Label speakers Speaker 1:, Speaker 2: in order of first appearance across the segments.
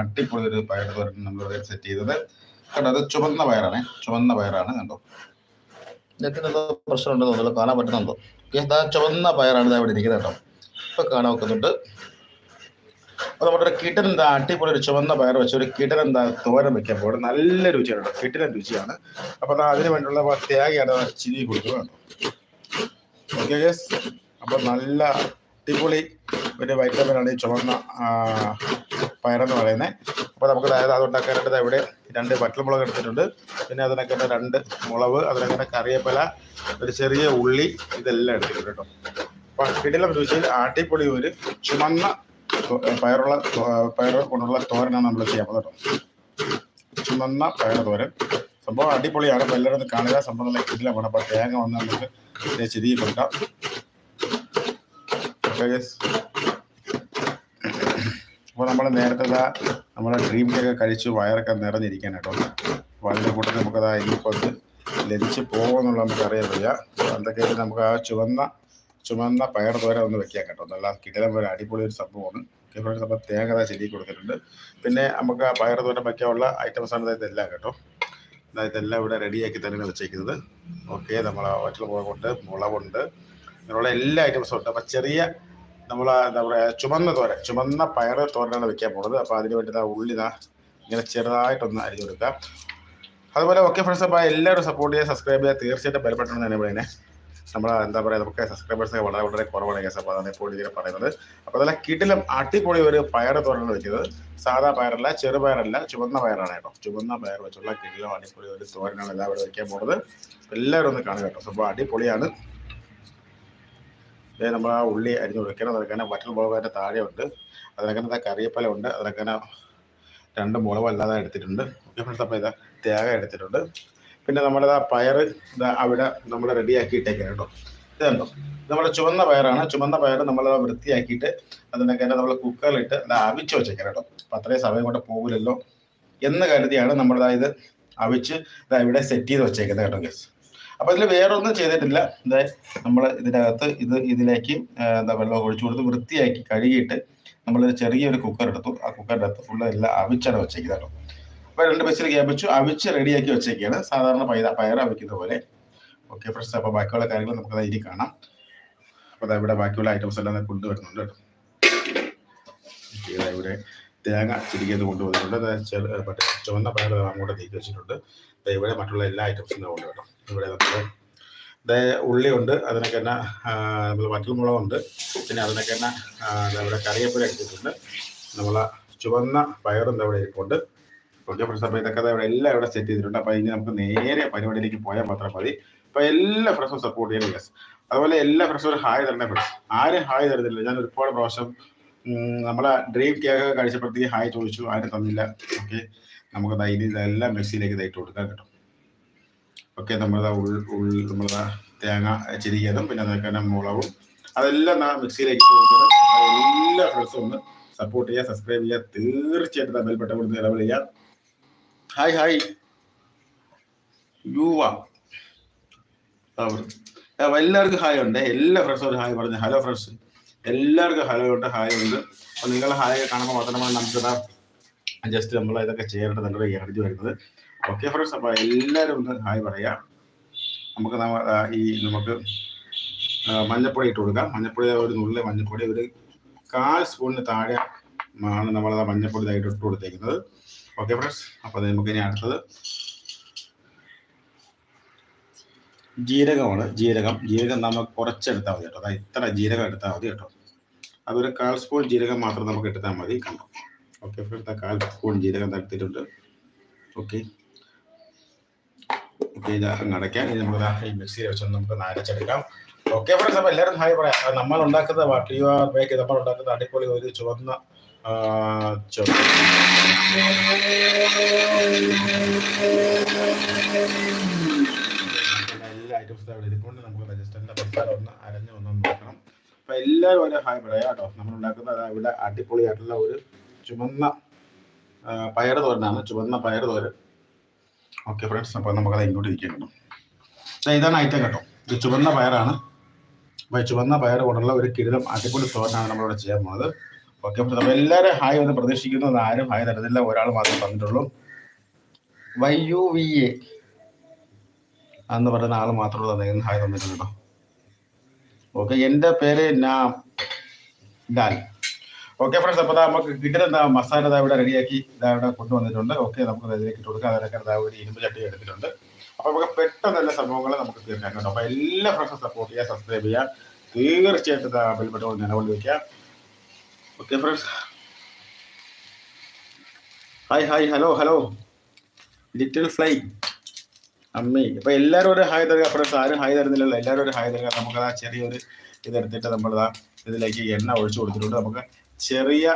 Speaker 1: അടിപൊളി ഒരു പയർ തോരൻ നമ്മളിവിടെ സെറ്റ് ചെയ്തത്. കണ്ടോ അത് ചുവന്ന പയറാണ്. ചുവന്ന പയറാണ് കണ്ടോ? എന്തോ പ്രശ്നമുണ്ടെന്ന് തോന്നുന്നു. കാണാൻ പറ്റുന്നുണ്ടോ? ഇതാ ചുവന്ന പയറാണ് ഇതാ ഇവിടെ ഇരിക്കുന്നത് കേട്ടോ. ഇപ്പൊ കാണാൻ വെക്കുന്നുണ്ട് അപ്പോൾ നമ്മുടെ ഒരു കിട്ടൻ എന്താ അടിപൊളി ഒരു ചുവന്ന പയർ വെച്ച് ഒരു കിട്ടൻ എന്താ തോരൻ വെക്കാൻ പോകുന്നത് നല്ല രുചിയാണ് കേട്ടോ. കിട്ടൻ രുചിയാണ്. അപ്പോൾ അതാ അതിന് വേണ്ടിയുള്ള തേങ്ങയാണ് ചിരി കൊടുക്കുന്നത് ഓക്കെ ഗേസ് അപ്പോൾ നല്ല അടിപൊളി ഒരു വൈറ്റമിനാണ് ഈ ചുവന്ന പയറെന്ന് പറയുന്നത് അപ്പോൾ നമുക്ക് അതായത് അതുണ്ടാക്കാനായിട്ട് ഇവിടെ രണ്ട് വറ്റൽമുളക് എടുത്തിട്ടുണ്ട്. പിന്നെ അതിനൊക്കെ രണ്ട് മുളക് അതിനൊക്കെ കറിയപ്പല ഒരു ചെറിയ ഉള്ളി ഇതെല്ലാം എടുത്തിട്ടുണ്ട് കേട്ടോ. അപ്പോൾ കിടിലം രുചിയിൽ ആട്ടിപ്പൊളി ഒരു ചുമന്ന പയറുള്ള പയർ കൊണ്ടുള്ള തോരനാണ് നമ്മൾ ചെയ്യാൻ പോകുന്നത് കേട്ടോ. ചുമന്ന പയർ തോരൻ. സംഭവം അടിപൊളിയാണ്. അപ്പോൾ എല്ലാവരും കാണുക. സംഭവം നല്ല കിടിലമാണ് അപ്പോൾ തേങ്ങ വന്ന് നമുക്ക് ചെരിയി കൊടുക്കാം അപ്പോൾ നമ്മൾ നേരത്തെ നമ്മുടെ ഡ്രീം കേക്ക് കഴിച്ച് വയറൊക്കെ നിറഞ്ഞിരിക്കാൻ കേട്ടോ. അപ്പോൾ അതിന്റെ കൂട്ടത്തിൽ നമുക്കതാ ഇനിയിപ്പോൾ അത് ലഭിച്ച് പോകുമെന്നുള്ള നമുക്ക് അറിയാൻ വയ്യ എന്തൊക്കെയായിട്ട് നമുക്ക് ആ ചുവന്ന ചുമന്ന പയർ തോര ഒന്ന് വെക്കാം കേട്ടോ. നല്ല കിടലം പോലെ അടിപൊളി ഒരു സംഭവമാണ്. ഓക്കെ നമ്മൾ തേങ്ങ ചെടി കൊടുത്തിട്ടുണ്ട്. പിന്നെ നമുക്ക് ആ പയർ തോര വയ്ക്കാനുള്ള ഐറ്റംസ് ആണ് ഇതായത് എല്ലാം കേട്ടോ. എല്ലാം ഇവിടെ റെഡിയാക്കി തന്നെയാണ് വെച്ചേക്കുന്നത്. ഓക്കെ നമ്മൾ വറ്റൽ മുളകുണ്ട് മുളകുണ്ട്. അങ്ങനെയുള്ള എല്ലാ ഐറ്റംസും ഉണ്ട്. അപ്പം ചെറിയ നമ്മൾ എന്താ പറയുക ചുമന്ന തോരൻ ചുമന്ന പയർ തോരനാണ് വെക്കാൻ പോണത്. അപ്പോൾ അതിന് വേണ്ടി ഉള്ളി ദാ ഇങ്ങനെ ചെറുതായിട്ടൊന്ന് അരിഞ്ഞു കൊടുക്കാം. അതുപോലെ ഓക്കെ ഫ്രണ്ട്സ് അപ്പോൾ എല്ലാവരും സപ്പോർട്ട് ചെയ്യുക സബ്സ്ക്രൈബ് ചെയ്യുക. തീർച്ചയായിട്ടും ബലപ്പെട്ടണം തന്നെ പറയുന്നത് നമ്മൾ എന്താ പറയുക നമുക്ക് സബ്സ്ക്രൈബേഴ്സ് വളരെ വളരെ കുറവാണ് കേസ് അപ്പോൾ അതാണ് ഇപ്പോൾ ഇതിൽ പറയുന്നത്. അപ്പോൾ നല്ല കിടിലം അടിപൊളി ഒരു പയർ തോരനാണ് വെക്കുന്നത്. സാധാ പയറല്ല ചെറുപയറല്ല ചുവന്ന പയറാണ് കേട്ടോ. ചുവന്ന പയർ വെച്ചുള്ള കിടിലം അടിപൊളി ഒരു തോരനാണ് എല്ലാവരും വെക്കാൻ പോകുന്നത് എല്ലാവരും ഒന്ന് കാണുക കേട്ടോ. അപ്പോൾ അടിപൊളിയാണ്. ദേ നമ്മൾ ആ ഉള്ളി അരിഞ്ഞു കൊടുക്കണം അതിനൊക്കെ തന്നെ വറ്റൽ മുളക് അതിന്റെ താഴെയുണ്ട് അതിനൊക്കെ തന്നെ കറിയപ്പല ഉണ്ട്. അതിനൊക്കെ തന്നെ രണ്ട് മുളക് അല്ലാതെ എടുത്തിട്ടുണ്ട്. ഓക്കെ ഫ്രണ്ട്സ് അപ്പോൾ ഇതാ തേങ്ങ എടുത്തിട്ടുണ്ട്. പിന്നെ നമ്മുടെ ആ പയർ ഇതാ അവിടെ നമ്മൾ റെഡിയാക്കി ഇട്ടേക്കാം കേട്ടോ. ഇതുണ്ടോ ഇത് നമ്മുടെ ചുവന്ന പയറാണ്. ചുവന്ന പയർ നമ്മൾ വൃത്തിയാക്കിയിട്ട് അതിനൊക്കെ തന്നെ നമ്മൾ കുക്കറിലിട്ട് അത് അവിച്ച് വെച്ചേക്കാം കേട്ടോ. അപ്പം അത്രയും സമയം കൊണ്ട് പോകില്ലല്ലോ എന്ന് കരുതിയാണ് നമ്മളിതായത് ഇത് അവിച്ച് ഇതാ ഇവിടെ സെറ്റ് ചെയ്ത് വെച്ചേക്കുന്നത് കേട്ടോ ഗസ് അപ്പോൾ ഇതിൽ വേറൊന്നും ചെയ്തിട്ടില്ല. എന്താ നമ്മൾ ഇതിനകത്ത് ഇത് ഇതിലേക്ക് എന്താ വെള്ളം ഒഴിച്ചു കൊടുത്ത് വൃത്തിയാക്കി കഴുകിയിട്ട് നമ്മളൊരു ചെറിയൊരു കുക്കർ എടുത്തു. ആ കുക്കറിന്റെ അകത്ത് ഫുള്ള് എല്ലാം അവിച്ചാണ് വെച്ചേക്കുന്നത് അപ്പോൾ രണ്ട് ബസ്സിൽ ക്യാപിച്ചു അവിച്ച് റെഡിയാക്കി വെച്ചേക്കാണ്. സാധാരണ പയർ പയർ അവിക്കുന്ന പോലെ. ഓക്കെ ഫ്രണ്ട്സ് അപ്പോൾ ബാക്കിയുള്ള കാര്യങ്ങൾ നമുക്ക് ഇനി കാണാം. അപ്പോൾ ഇവിടെ ബാക്കിയുള്ള ഐറ്റംസ് എല്ലാം കൊണ്ടുവരുന്നുണ്ട്. കേട്ടോ ഇവിടെ തേങ്ങ ചിരിക്കുന്നത് കൊണ്ടുവന്നിട്ടുണ്ട്. മറ്റേ ചുവന്ന പയർ അങ്ങോട്ട് നീക്കി വെച്ചിട്ടുണ്ട്. ഇവിടെ മറ്റുള്ള എല്ലാ ഐറ്റംസും കൊണ്ടുവരണം. ഇവിടെ ദേ ഉള്ളിയുണ്ട് അതിനൊക്കെ തന്നെ നമ്മൾ വറ്റൽമുളകുണ്ട്. പിന്നെ അതിനൊക്കെ തന്നെ നമ്മുടെ കറിയപ്പുര എടുത്തിട്ടുണ്ട്. നമ്മൾ ചുവന്ന പയറും ഇവിടെ ഇരിപ്പുണ്ട്. ഓക്കെ ഫ്രണ്ട്സ് അപ്പോൾ ഇതൊക്കെ ഇവിടെ എല്ലാം ഇവിടെ സെറ്റ് ചെയ്തിട്ടുണ്ട്. അപ്പോൾ ഇനി നമുക്ക് നേരെ പരിപാടിയിലേക്ക് പോയാൽ മാത്രം മതി. അപ്പോൾ എല്ലാ ഫ്രണ്ട്സും സപ്പോർട്ട് ചെയ്യണം യെസ് അതുപോലെ എല്ലാ ഫ്രണ്ട്സും ഒരു ഹായ് തരണേ ഫ്രണ്ട്സ് ആരും ഹായ് തരുന്നില്ല. ഞാൻ ഒരുപാട് പ്രാവശ്യം നമ്മളെ ഡ്രീം കേക്ക് കഴിച്ചപ്പോഴത്തേക്ക് ഹായ് ചോദിച്ചു ആരും തന്നില്ല. ഓക്കെ നമുക്ക് ഇതെല്ലാം മിക്സിയിലേക്ക് ഇതായിട്ട് കൊടുക്കാൻ കേട്ടോ. ഓക്കെ നമ്മളത് ഉൾ ഉൾ നമ്മളത് തേങ്ങ ചിരിക്കതും പിന്നെ അതൊക്കെ തന്നെ മുളകും. അതെല്ലാം നാ മിക്സിയിലേക്ക് കൊടുക്കണം എല്ലാ ഫ്രണ്ട്സും ഒന്ന് സപ്പോർട്ട് ചെയ്യുക സബ്സ്ക്രൈബ് ചെയ്യുക. തീർച്ചയായിട്ടും ബെൽബട്ട കൊടുത്ത് ഇടപെടുക ചെയ്യുക. Hi hi. യുവ. എല്ലാവർക്കും ഹായ് ഉണ്ട്. എല്ലാ ഫ്രണ്ട്സും ഹായ് പറഞ്ഞു. Hello friends. എല്ലാവർക്കും ഹലോ ഉണ്ട് ഹായ് ഉണ്ട്. അപ്പോൾ നിങ്ങൾ ഹായ് കാണുമ്പോൾ മാത്രമാണ് നമുക്കിതാ ജസ്റ്റ് നമ്മൾ ഇതൊക്കെ ചെയ്യേണ്ടത് നല്ലൊരു എനർജി വരുന്നത്. ഓക്കെ ഫ്രണ്ട്സ് അപ്പോൾ എല്ലാവരും ഒന്ന് ഹായ് പറയാം. നമുക്ക് ഈ നമുക്ക് മഞ്ഞപ്പൊടി ഇട്ട് കൊടുക്കാം. മഞ്ഞപ്പൊടി ഒരു നുള്ളിൽ മഞ്ഞപ്പൊടി ഒരു കാൽ സ്പൂണിന് താഴെ ആണ് നമ്മൾ ആ മഞ്ഞപ്പൊടി ഇതായിട്ട് ഇട്ട് കൊടുത്തേക്കുന്നത്. ഓക്കെ ഫ്രണ്ട്സ് അപ്പോൾ നമുക്ക് ഇനി അടുത്തത് ജീരകമാണ്. ജീരകം ജീരകം നമ്മൾ കുറച്ചെടുത്താൽ മതി കേട്ടോ. അതായത് ഇത്ര ജീരകം എടുത്താൽ മതി കേട്ടോ. അതൊരു കാൽ സ്പൂൺ ജീരകം മാത്രം നമുക്ക് എടുത്താൽ മതി. കണ്ടോ? ഓക്കെ ഫ്രണ്ട്സ് ആ കാൽ സ്പൂൺ ജീരകം എടുത്തിട്ടുണ്ട് ഓക്കെ ഇത് അങ്ങ് അടയ്ക്കാം ഇനി നമ്മൾ ഈ മിക്സിയിൽ വെച്ച് നമുക്ക് നരച്ചെടുക്കാം ഓക്കെ ഫ്രണ്ട്സ് അപ്പോൾ എല്ലാവരും ഹായ് പറയാം. നമ്മൾ ഉണ്ടാക്കുന്ന വാട്ട് ബേക്ക് നമ്മൾ ഉണ്ടാക്കുന്ന അടിപൊളി ഒരു ചുവന്ന എല്ലാ നമുക്ക് എല്ലാവരും ഒരു ഹായ് പറയാം കേട്ടോ. നമ്മൾ ഉണ്ടാക്കുന്ന ഇവിടെ അടിപൊളിയായിട്ടുള്ള ഒരു ചുമന്ന പയർ തോരനാണ് ചുവന്ന പയർ തോരൻ ഓക്കെ ഫ്രണ്ട്സ് അപ്പോൾ നമുക്കത് ഇങ്ങോട്ട് ഇരിക്കാം കേട്ടോ ഇതാണ് ഐറ്റം കേട്ടോ. ഇത് ചുവന്ന പയറാണ്. അപ്പോൾ ചുവന്ന പയർ കൊണ്ടുള്ള ഒരു കിടിലം അടിപൊളി തോരനാണ് നമ്മളിവിടെ ചെയ്യാൻ പോകുന്നത്. ഓക്കെ അപ്പോൾ എല്ലാവരും ഹായ് ഒന്ന് പ്രതീക്ഷിക്കുന്നു. ആരും ഹായ് തരുന്നില്ല ഒരാൾ മാത്രമേ പറഞ്ഞിട്ടുള്ളൂ. വൈ യു വി എ എന്ന് പറയുന്ന ആൾ മാത്രമേ തന്നെ ഹായ് തന്നിട്ടുണ്ട് കേട്ടോ. ഓക്കെ എന്റെ പേര് നാം ലാൽ ഓക്കെ ഫ്രണ്ട്സ് അപ്പോൾ നമുക്ക് കിട്ടുന്ന മസാല ഇവിടെ റെഡിയാക്കി ഇതാ ഇവിടെ കൊണ്ടുവന്നിട്ടുണ്ട്. ഓക്കെ നമുക്ക് ഇതിലേക്ക് ഇട്ട് കൊടുക്കാം. അതിനൊക്കെ ഒരു ഇരുമ്പ് ചട്ടി എടുത്തിട്ടുണ്ട്. അപ്പോൾ നമുക്ക് പെട്ടെന്ന് തന്നെ സംഭവങ്ങൾ നമുക്ക് തീർക്കാൻ കേട്ടോ അപ്പോൾ എല്ലാ ഫ്രണ്ട്സും സപ്പോർട്ട് ചെയ്യുക സബ്സ്ക്രൈബ് ചെയ്യുക. തീർച്ചയായിട്ടും ഇതാ ബെൽബട്ടൺ നിലവിൽ വയ്ക്കുക okay friends hi hi hello hello little fly അമ്മേ. ഇപ്പൊ എല്ലാവരും ഒരു ഹായ് തരുക ഫ്രണ്ട്സ് ആരും ഹായ് തരുന്നില്ലല്ലോ. എല്ലാവരും ഒരു ഹായ് തരുക. നമുക്ക് ആ ചെറിയൊരു ഇതെടുത്തിട്ട് നമ്മൾ ഇതിലേക്ക് എണ്ണ ഒഴിച്ചു കൊടുത്തിട്ടുണ്ട്. നമുക്ക് ചെറിയ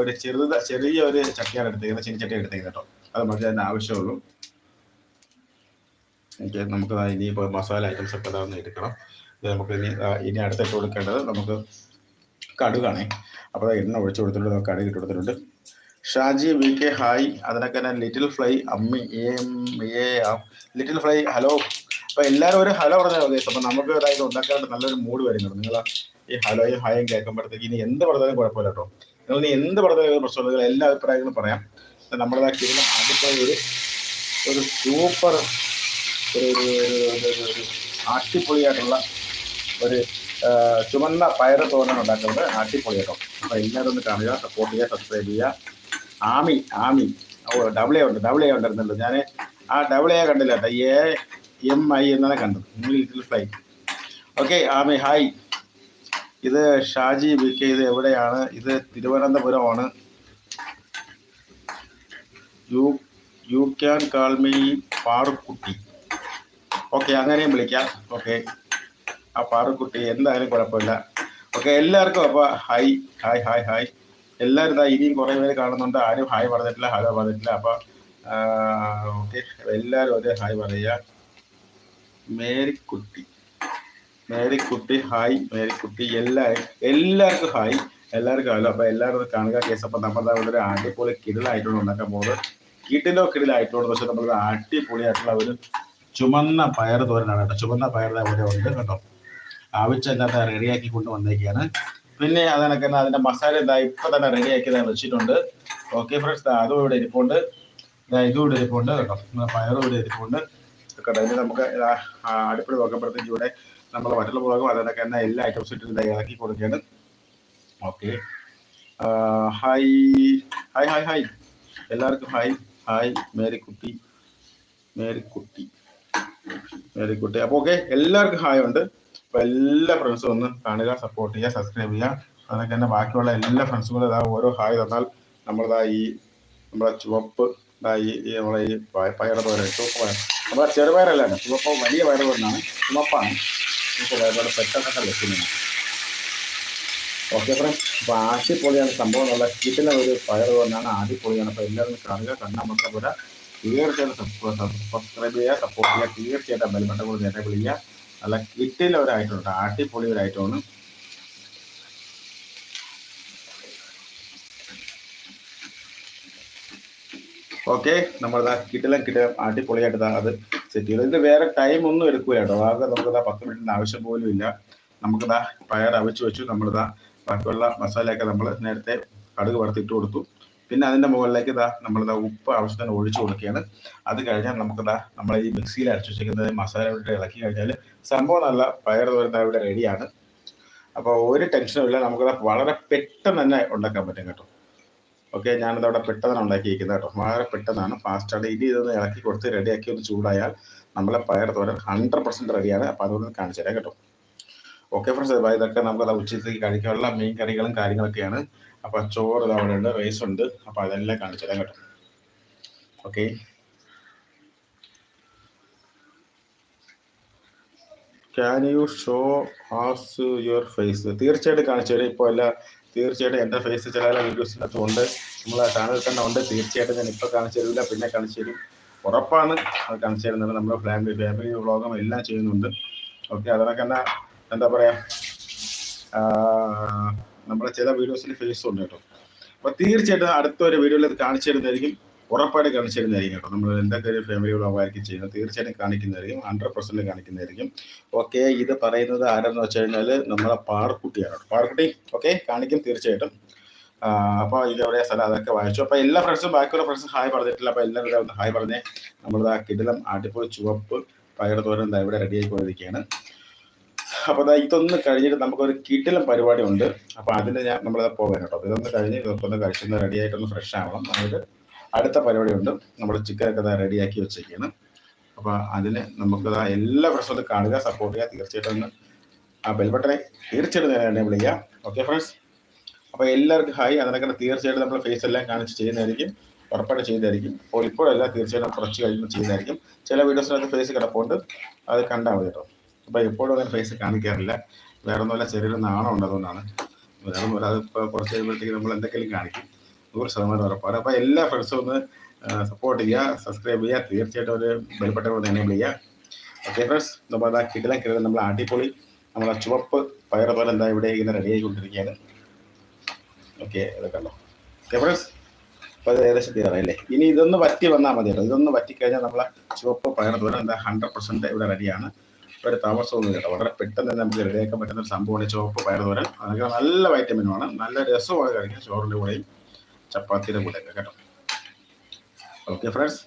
Speaker 1: ഒരു ചെറുത ചെറിയ ഒരു ചട്ടിയാണ് എടുത്തേക്കുന്നത് ചെറിയ ചട്ടി എടുത്തേക്കുന്നത് കേട്ടോ. അത് മറ്റേ അതിന് ആവശ്യമുള്ളൂ. ഓക്കെ നമുക്ക് ഇനി ഇനിയിപ്പോൾ മസാല ഐറ്റംസ് ഒക്കെ ഇതാ ഒന്ന് എടുക്കണം. ഇത് നമുക്ക് ഇനി ഇനി അടുത്തിട്ട് കൊടുക്കേണ്ടത് നമുക്ക് കടുകാണേ. അപ്പോൾ എണ്ണ ഒഴിച്ചു കൊടുത്തിട്ടുണ്ട് നമുക്ക് കടുക് ഇട്ട് കൊടുത്തിട്ടുണ്ട്. Shaji V K hi. അതിനൊക്കെ തന്നെ ലിറ്റിൽ ഫ്ലൈ അമ്മി M A little fly hello. അപ്പോൾ എല്ലാവരും ഒരു ഹലോ പറഞ്ഞാൽ മതി. അപ്പം നമുക്ക് അതായത് ഉണ്ടാക്കാനായിട്ട് നല്ലൊരു മൂഡ് വരുന്നുണ്ട്. നിങ്ങൾ ഈ ഹലോയും ഹായും കേൾക്കുമ്പോഴത്തേക്ക് ഇനി എന്ത് പറഞ്ഞാലും കുഴപ്പമില്ല കേട്ടോ. നിങ്ങൾ ഇനി എന്ത് പറഞ്ഞാലും പ്രശ്നമില്ല എല്ലാ അഭിപ്രായങ്ങളും പറയാം. നമ്മളതാക്കിയിരുന്ന ആദ്യത്തെ ഒരു ഒരു സൂപ്പർ ഒരു ഒരു ഒരു- ചുമന്ന പയറ് തോരൻ ഉണ്ടാക്കുന്നത് ആട്ടിപ്പൊളിയാട്ടോ അപ്പോൾ എല്ലാവരും ഒന്ന് കാണുക സപ്പോർട്ട് ചെയ്യുക സബ്സ്ക്രൈബ് ചെയ്യുക. ആമി ആമി. ഓ ഡബിൾ എ ഉണ്ട് ഡബിൾ എ ഉണ്ടായിരുന്നല്ലോ. ഞാൻ ആ ഡബിൾ എ കണ്ടില്ല കേട്ടോ. എ എം ഐ എന്നാണ് കണ്ടത്. Little fly okay Ami hi ഇത് ഷാജി വി കെ ഇത് എവിടെയാണ്? ഇത് തിരുവനന്തപുരമാണ്. You you can call me Parukutty. Okay അങ്ങനെയും വിളിക്കാം. ഓക്കെ. ആ പാറുക്കുട്ടി എന്തായാലും കുഴപ്പമില്ല. ഓക്കെ എല്ലാവർക്കും അപ്പോൾ ഹായ് ഹായ് ഹായ് ഹായ്. എല്ലാവരും ഇതാ ഇനിയും കുറേ പേര് കാണുന്നുണ്ട്. ആരും ഹായ് പറഞ്ഞിട്ടില്ല ഹലോ പറഞ്ഞിട്ടില്ല. അപ്പോൾ ഓക്കെ എല്ലാവരും ഒരു ഹായ് പറയുക. മേരിക്കുട്ടി. മേരിക്കുട്ടി ഹായ്. മേരിക്കുട്ടി എല്ലാവരും എല്ലാവർക്കും ഹായ്. എല്ലാവർക്കും ഹലോ. അപ്പോൾ എല്ലാവരും കാണുക കേസ് അപ്പൊ നമ്മൾ ഇവിടെ ഒരു അടിപൊളി കിടിലായിട്ടുണ്ട് ഉണ്ടാക്കാൻ പോകുന്നത്. കിടിലോ കിടിലായിട്ടുണ്ട്. പക്ഷെ നമ്മൾ അടിപൊളിയായിട്ടുള്ള ഒരു ചുമന്ന പയർ തോരനാണ് കേട്ടോ. ചുമന്ന പയർ ഇവിടെ ഉണ്ട് കേട്ടോ. ആവശ്യമില്ലാത്ത റെഡിയാക്കി കൊണ്ട് വന്നേക്കാണ്. പിന്നെ അതിനൊക്കെ അതിന്റെ മസാല ഇതാ ഇപ്പൊ തന്നെ റെഡിയാക്കി വെച്ചിട്ടുണ്ട്. ഓക്കെ ഫ്രണ്ട്സ് അതും ഇവിടെ ഇരിപ്പുണ്ട്. ഇതാ ഇവിടെ ഇരിപ്പുണ്ട് കേട്ടോ. പയറും ഇവിടെ ഇരിപ്പുണ്ട്. കേട്ടോ ഇനി നമുക്ക് അടിപൊളി നോക്കുമ്പോഴത്തേക്ക് ഇവിടെ നമ്മൾ വറ്റൽ മുളകും അതിനൊക്കെ തന്നെ എല്ലാ ഐറ്റംസ് ഇട്ടിട്ട് തയ്യാറാക്കി കൊടുക്കുകയാണ്. Okay hi hi hi hi എല്ലാവർക്കും ഹായ് ഹായ് മേരിക്കുട്ടി മേരിക്കുട്ടി മേരിക്കുട്ടി അപ്പോൾ ഓക്കെ എല്ലാവർക്കും ഹായ് ഉണ്ട്. അപ്പോൾ എല്ലാ ഫ്രണ്ട്സും ഒന്ന് കാണുക സപ്പോർട്ട് ചെയ്യുക സബ്സ്ക്രൈബ് ചെയ്യുക. അതൊക്കെ തന്നെ ബാക്കിയുള്ള എല്ലാ ഫ്രണ്ട്സും കൂടെ ഇതാ ഓരോ ഹായ് തന്നാൽ നമ്മളിതാ ഈ നമ്മളെ ചുവപ്പ് ഈ നമ്മളെ ഈ പയ- പയറ് തോരൻ ചുവപ്പ് പയർ. നമ്മളെ ചെറുപയറല്ല? ചുവപ്പ് വലിയ പയറ് തോരനാണ് ചുവപ്പാണ്. ഇപ്പോൾ അതേപോലെ പെട്ടെന്നൊക്കെ വെക്കുന്നത് ഓക്കെ ഫ്രണ്ട്സ് അപ്പോൾ ആദ്യപ്പൊളിയാണ് സംഭവം എന്നുള്ള കിട്ടുന്ന ഒരു പയർ ആദ്യ പൊളിയാണ് അപ്പോൾ എല്ലാവരും കാണുക കണ്ടാൽ മാത്രം പോരാ. തീർച്ചയായിട്ടും സബ്സ്ക്രൈബ് ചെയ്യുക സപ്പോർട്ട് ചെയ്യുക. തീർച്ചയായിട്ടും ബെൽബട്ടൺ കൂടി നേരെ വിളിക്കുക. നല്ല കിട്ടില്ല ഒരു ഐറ്റം ഉണ്ട് അടിപൊളി ഒരു ഐറ്റമാണ് ഓക്കെ നമ്മളിതാ കിട്ടില്ല അടിപൊളിയായിട്ട് പൊളിയായിട്ട് അത് സെറ്റ് ചെയ്തു. ഇത് വേറെ ടൈം ഒന്നും എടുക്കൂല കേട്ടോ ആകെ നമുക്കിതാ പത്ത് മിനിറ്റിന്റെ ആവശ്യം പോലും ഇല്ല. നമുക്കിതാ പയർ അവിച്ച് വെച്ചു. നമ്മളിതാ ബാക്കിയുള്ള മസാലയൊക്കെ നമ്മൾ നേരത്തെ കടുക് വറുത്തിട്ട് കൊടുത്തു. പിന്നെ അതിന്റെ മുകളിലേക്ക് ഇതാ നമ്മളിതാ ഉപ്പ് ആവശ്യത്തിന് ഒഴിച്ചു കൊടുക്കുകയാണ്. അത് കഴിഞ്ഞാൽ നമുക്കിതാ നമ്മൾ ഈ മിക്സിയിൽ അരച്ചു വെച്ചിരിക്കുന്നത് മസാല ഇട്ട് ഇളക്കി കഴിഞ്ഞാൽ സംഭവം നല്ല പയർ തോരുന്ന ഇവിടെ റെഡിയാണ് അപ്പോൾ ഒരു ടെൻഷനും ഇല്ല. നമുക്കിതാ വളരെ പെട്ടെന്ന് തന്നെ ഉണ്ടാക്കാൻ പറ്റും കേട്ടോ. ഓക്കെ ഞാനത് അവിടെ പെട്ടെന്നാണ് ഉണ്ടാക്കിയിരിക്കുന്നത് കേട്ടോ. വളരെ പെട്ടെന്നാണ്. ഫാസ്റ്റാണ് ഇനി ഇതൊന്ന് ഇളക്കി കൊടുത്ത് റെഡിയാക്കി ഒന്ന് ചൂടായാൽ നമ്മളെ പയർ തോരൻ ഹൺഡ്രഡ് പെർസെന്റ് റെഡിയാണ് അപ്പോൾ അതൊന്ന് കാണിച്ചു തരാം കേട്ടോ. ഓക്കെ ഫ്രണ്ട്സ് അപ്പോൾ ഇതൊക്കെ നമുക്ക് ഉച്ചത്തേക്ക് കഴിക്കാനുള്ള മെയിൻ കറികളും കാര്യങ്ങളൊക്കെയാണ്. അപ്പോൾ ചോറ് അവിടെ ഉണ്ട് റൈസ് ഉണ്ട്. അപ്പോൾ അതെല്ലാം കാണിച്ചു തരാം കേട്ടോ. Okay. Can you show has your face തീർച്ചയായിട്ടും കാണിച്ചു തരാം. ഇപ്പോൾ എല്ലാ തീർച്ചയായിട്ടും എന്റെ ഫേസ് ചില വീഡിയോസിനകത്ത് ഉണ്ട്. നമ്മളെ ചാനൽ തന്നെ ഉണ്ട്. തീർച്ചയായിട്ടും ഞാൻ ഇപ്പോൾ കാണിച്ചു തരില്ല പിന്നെ കാണിച്ചു തരും. ഉറപ്പാണ് അത് കാണിച്ചു തരുന്നത്. നമ്മുടെ ഫാമിലി ഫാമിലി വ്ളോഗും എല്ലാം ചെയ്യുന്നുണ്ട്. ഓക്കെ അതിനൊക്കെ തന്നെ എന്താ പറയുക നമ്മുടെ ചില വീഡിയോസിന് ഫേസ് ഉണ്ട് കേട്ടോ. അപ്പോൾ തീർച്ചയായിട്ടും അടുത്ത ഒരു വീഡിയോയിൽ അത് കാണിച്ചു തരുന്നതായിരിക്കും. ഉറപ്പായിട്ട് കാണിച്ചു തരുന്നതായിരിക്കും കേട്ടോ. നമ്മൾ എന്തൊക്കെ ഒരു ഫാമിലി വ്ളോഗായിരിക്കും ചെയ്യുന്നത് തീർച്ചയായിട്ടും കാണിക്കുന്നതായിരിക്കും ഹൺഡ്രഡ് പെർസെന്റ് കാണിക്കുന്നതായിരിക്കും. ഓക്കെ ഇത് പറയുന്നത് ആരെന്ന് വെച്ച് കഴിഞ്ഞാൽ നമ്മളെ പാർക്കുട്ടിയാണ് പാർക്കുട്ടി ഓക്കെ കാണിക്കും തീർച്ചയായിട്ടും. അപ്പോൾ ഇത് എവിടെയാ സ്ഥലം അതൊക്കെ വായിച്ചു. അപ്പോൾ എല്ലാ ഫ്രണ്ട്സും ബാക്കിയുള്ള ഫ്രണ്ട്സും ഹായ് പറഞ്ഞിട്ടില്ല. അപ്പോൾ എല്ലാവരും ഒന്ന് ഹായ് പറഞ്ഞേ. നമ്മളിതാ കിടിലം അടിപൊളി ചുവപ്പ് പയറ് തോരൻ ഇവിടെ റെഡി ആയിക്കൊണ്ടിരിക്കുകയാണ്. അപ്പോൾ അതാ ഇതൊന്ന് കഴിഞ്ഞിട്ട് നമുക്കൊരു കിടിലം പരിപാടി ഉണ്ട് അപ്പോൾ അതിന് ഞാൻ നമ്മളത് പോകാൻ കേട്ടോ. ഇതൊന്ന് കഴിഞ്ഞ് ഇതൊക്കെ ഒന്ന് കഴിച്ചൊന്ന് റെഡി ആയിട്ടൊന്ന് ഫ്രഷ് ആവണം. നമുക്ക് അടുത്ത പരിപാടി ഉണ്ട് നമ്മൾ ചിക്കനൊക്കെ ദാ റെഡിയാക്കി വെച്ചേക്കാണ് അപ്പോൾ അതിന് നമുക്ക് എല്ലാ ഫ്രണ്ട്സും കാണുക സപ്പോർട്ട് ചെയ്യുക. തീർച്ചയായിട്ടും ഒന്ന് ആ ബെൽബട്ടനെ തീർച്ചയായിട്ടും ഞാൻ എന്നെ വിളിക്കുക ഓക്കെ ഫ്രണ്ട്സ് അപ്പോൾ എല്ലാവർക്കും ഹായ് അതിനൊക്കെ തീർച്ചയായിട്ടും നമ്മൾ ഫേസ് എല്ലാം കാണിച്ച് ചെയ്യുന്നതായിരിക്കും. ഉറപ്പായിട്ട് ചെയ്യുന്നതായിരിക്കും. അപ്പോൾ ഇപ്പോഴല്ല തീർച്ചയായിട്ടും കുറച്ച് കഴിയുമ്പോൾ ചെയ്യുന്നതായിരിക്കും. ചില വീഡിയോസിനകത്ത് ഫേസ് കിടപ്പുണ്ട്. അത് കണ്ടാൽ മതി കേട്ടോ. അപ്പോൾ എപ്പോഴും അങ്ങനെ ഫേസ് കാണിക്കാറില്ല. വേറെ ഒന്നുമല്ല ചെറിയൊരു നാണം ഉണ്ട് അതുകൊണ്ടാണ്. വേറെ ഒന്നുമില്ല അതിപ്പോൾ കുറച്ച് കഴിയുമ്പോഴത്തേക്ക് നമ്മൾ എന്തെങ്കിലും കാണിക്കും. നൂറ് ശതമാനം ഉറപ്പാണ് അപ്പോൾ എല്ലാ ഫ്രണ്ട്സും ഒന്ന് സപ്പോർട്ട് ചെയ്യുക സബ്സ്ക്രൈബ് ചെയ്യുക. തീർച്ചയായിട്ടും ഒരു ബെൽബട്ടൺ ഒന്ന് എനേബിൾ ചെയ്യുക ഓക്കെ ഫ്രണ്ട്സ് നമ്മൾ അതാ കിടിലം കിടല നമ്മൾ അടിപൊളി നമ്മളെ ചുവപ്പ് പയർ പോലെ എന്താ ഇവിടെ ഇങ്ങനെ റെഡി ആയിക്കൊണ്ടിരിക്കുകയാണ്. ഓക്കെ ഇതൊക്കെ ഉണ്ടോ ഓക്കെ ഫ്രണ്ട്സ് അപ്പോൾ അത് ഏകദേശം തീരാറല്ലേ ഇനി ഇതൊന്ന് വറ്റി വന്നാൽ മതി കേട്ടോ. ഇതൊന്ന് വറ്റിക്കഴിഞ്ഞാൽ നമ്മളെ ചുവപ്പ് പയർ പോലെ എന്താ ഹൺഡ്രഡ് പെർസെന്റ് ഇവിടെ റെഡിയാണ് ഒരു താമസമൊന്നും കേട്ടോ. വളരെ പെട്ടെന്ന് തന്നെ നമുക്ക് റെഡിയാക്കാൻ പറ്റുന്ന ഒരു സംഭവമാണ് ചുവപ്പ് പയർ തോരൻ. അതൊക്കെ നല്ല വൈറ്റമിനുമാണ് നല്ല രസമാണ് കഴിക്കാൻ ചോറിന്റെ കൂടെയും. ചപ്പാത്തിയുടെ കൂടെയൊക്കെ കേട്ടോ. ഓക്കെ ഫ്രണ്ട്സ്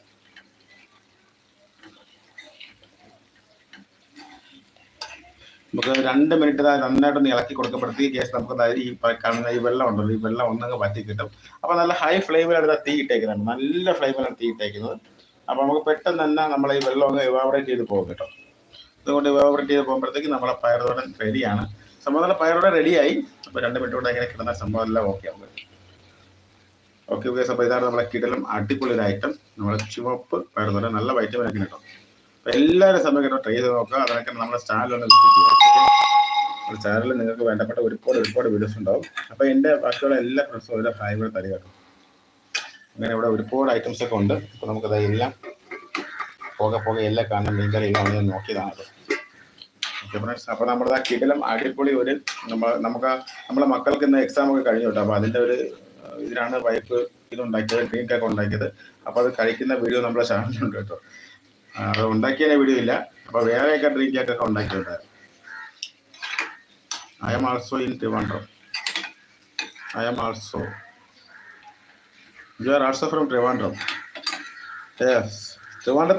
Speaker 1: നമുക്ക് രണ്ട് മിനിറ്റ് നന്നായിട്ടൊന്ന് ഇളക്കി കൊടുക്കപ്പെടുത്തി. കേസ് നമുക്ക് ഈ കാണുന്ന ഈ വെള്ളം ഉണ്ടല്ലോ ഈ വെള്ളം ഒന്നങ്ങ് വറ്റി കിട്ടും. അപ്പൊ നല്ല ഹൈ ഫ്ലെയിമിലാണ് തീ ഇട്ടേക്കുന്നത് നല്ല ഫ്ലെയിമിലാണ് തീ ഇട്ടേക്കുന്നത്. അപ്പോൾ നമുക്ക് പെട്ടെന്ന് തന്നെ നമ്മൾ ഈ വെള്ളം അങ്ങ് ഇവാബറേറ്റ് ചെയ്ത് പോകും കേട്ടോ. അതുകൊണ്ട് ഇവാബറേറ്റ് ചെയ്ത് പോകുമ്പോഴത്തേക്ക് നമ്മളെ പയറുതോടൻ റെഡിയാണ് സംഭവം നല്ല പയറുടെ റെഡിയായി അപ്പോൾ രണ്ട് മിനിറ്റ് കൂടെ ഇങ്ങനെ കിട്ടുന്ന സംഭവം എല്ലാം ഓക്കെ ആവും. ഓക്കെ ഓക്കെ അപ്പോൾ ഇതാണ് നമ്മളെ കിടലം അടിപൊളി ഒരു ഐറ്റം നമ്മളെ ചുവപ്പ് പയറുതോരൻ നല്ല വൈറ്റമിൻ ഒക്കെ കിട്ടും. അപ്പൊ എല്ലാവരും സമയം കേട്ടോ ട്രൈ ചെയ്ത് നോക്കുക. അതിനൊക്കെ നമ്മുടെ ചാനലൊന്ന് വിസിറ്റ് ചെയ്യുക ചാനലിൽ നിങ്ങൾക്ക് വേണ്ടപ്പെട്ട ഒരുപാട് ഒരുപാട് വീഡിയോസ് ഉണ്ടാവും. അപ്പോൾ എന്റെ ബാക്കിയുള്ള എല്ലാ ഫ്രണ്ട്സും ഒരു ഹായ് കൂടെ തരിക കേട്ടോ. അങ്ങനെ ഇവിടെ ഒരുപാട് ഐറ്റംസ് ഒക്കെ ഉണ്ട്. അപ്പോൾ നമുക്കത് എല്ലാം പോകെ പോകെ എല്ലാം കാണാൻ മീൻകറി എല്ലാം ഞാൻ നോക്കിയതാണ് കേട്ടോ ഓക്കെ ഫ്രണ്ട്സ് അപ്പോൾ നമ്മുടെ ആ കിടലം അടിപൊളി ഒരു നമ്മ നമുക്ക് നമ്മളെ മക്കൾക്ക് ഇന്ന് എക്സാം ഒക്കെ കഴിഞ്ഞു കേട്ടോ. അപ്പോൾ അതിന്റെ ഒരു ഇതിനാണ് വൈഫ് ഇത് ഉണ്ടാക്കിയത് ഡ്രീം കേക്ക് ഉണ്ടാക്കിയത്. അപ്പോൾ അത് കഴിക്കുന്ന വീഡിയോ നമ്മുടെ ചാനലിലുണ്ട് കേട്ടോ. അത് ഉണ്ടാക്കിയ വീഡിയോ ഇല്ല. അപ്പോൾ വേറെയൊക്കെ ഡ്രീം കേക്ക് ഒക്കെ ഉണ്ടാക്കിയിട്ടുണ്ട് ഐ എം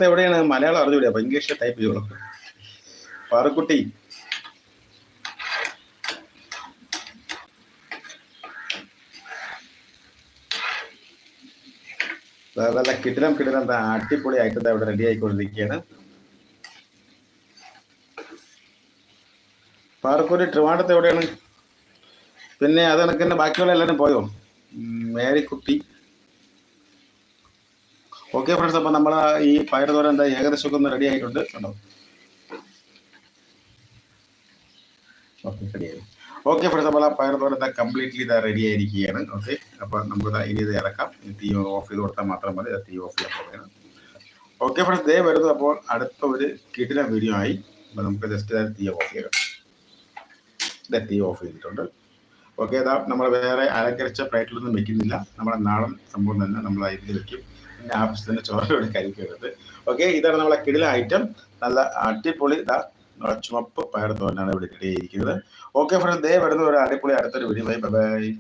Speaker 1: എവിടെയാണ്? മലയാളം അറിഞ്ഞൂടെ? അപ്പോൾ ഇംഗ്ലീഷിൽ ടൈപ്പ് ചെയ്യുള്ളൂ പാറക്കുട്ടി. നല്ല കിടിലം കിടിലം എന്താ അടിപൊളി ആയിട്ട് ഇവിടെ റെഡി ആയിക്കൊണ്ടിരിക്കുകയാണ് പാറക്കൂരി ട്രിവാണ്ടത്ത് എവിടെയാണ്? പിന്നെ അത് കണക്ക് തന്നെ ബാക്കിയുള്ള എല്ലാവരും പോയോ? മേരിക്കുട്ടി. ഓക്കെ ഫ്രണ്ട്സ് അപ്പോൾ നമ്മൾ ഈ പയർ തോരൻ എന്താ ഏകദേശം ഒക്കെ ഒന്ന് റെഡി ആയിട്ടുണ്ട്. കണ്ടോ? ഓക്കെ റെഡിയായി ഓക്കെ ഫ്രണ്ട്സ് അപ്പോൾ ആ പയർ തോരൻ എന്താ കംപ്ലീറ്റ്ലി ഇതാ റെഡി ആയിരിക്കുകയാണ്. ഓക്കെ അപ്പോൾ നമുക്ക് ഇനി ഇത് ഇറക്കാം. തീ ഓഫ് ചെയ്ത് കൊടുത്താൽ മാത്രം മതി. തീ ഓഫ് ചെയ്യാൻ പോവുകയാണ്. ഓക്കെ ഫ്രണ്ട്സ് ദേ വരുന്നത് അപ്പോൾ അടുത്ത ഒരു കിട്ടിന വീഡിയോ ആയി. അപ്പോൾ നമുക്ക് ജസ്റ്റ് തീ ഓഫ് ചെയ്യാം. ഇതാ തീ ഓഫ് ചെയ്തിട്ടുണ്ട്. ഓക്കെ ഇതാ നമ്മൾ വേറെ അലക്കരച്ച പ്ലേറ്റിലൊന്നും വെക്കുന്നില്ല. നമ്മുടെ നാടൻ സംഭവം തന്നെ നമ്മൾ അതിൽ വെക്കും. പിന്നെ ആവശ്യത്തിന് ചോറയോടെ കഴിക്കരുത് ഓക്കെ ഇതാണ് നമ്മളെ കിടില ഐറ്റം നല്ല അടിപൊളി ഇതാ ചുമപ്പ് പയർ തോരനാണ് ഇവിടെ ഇരിക്കുന്നത്. ഓക്കെ ഫ്രണ്ട് ദേ വരുന്ന ഒരു അടിപൊളി അടുത്തൊരു വീഡിയോ ബൈ ബൈ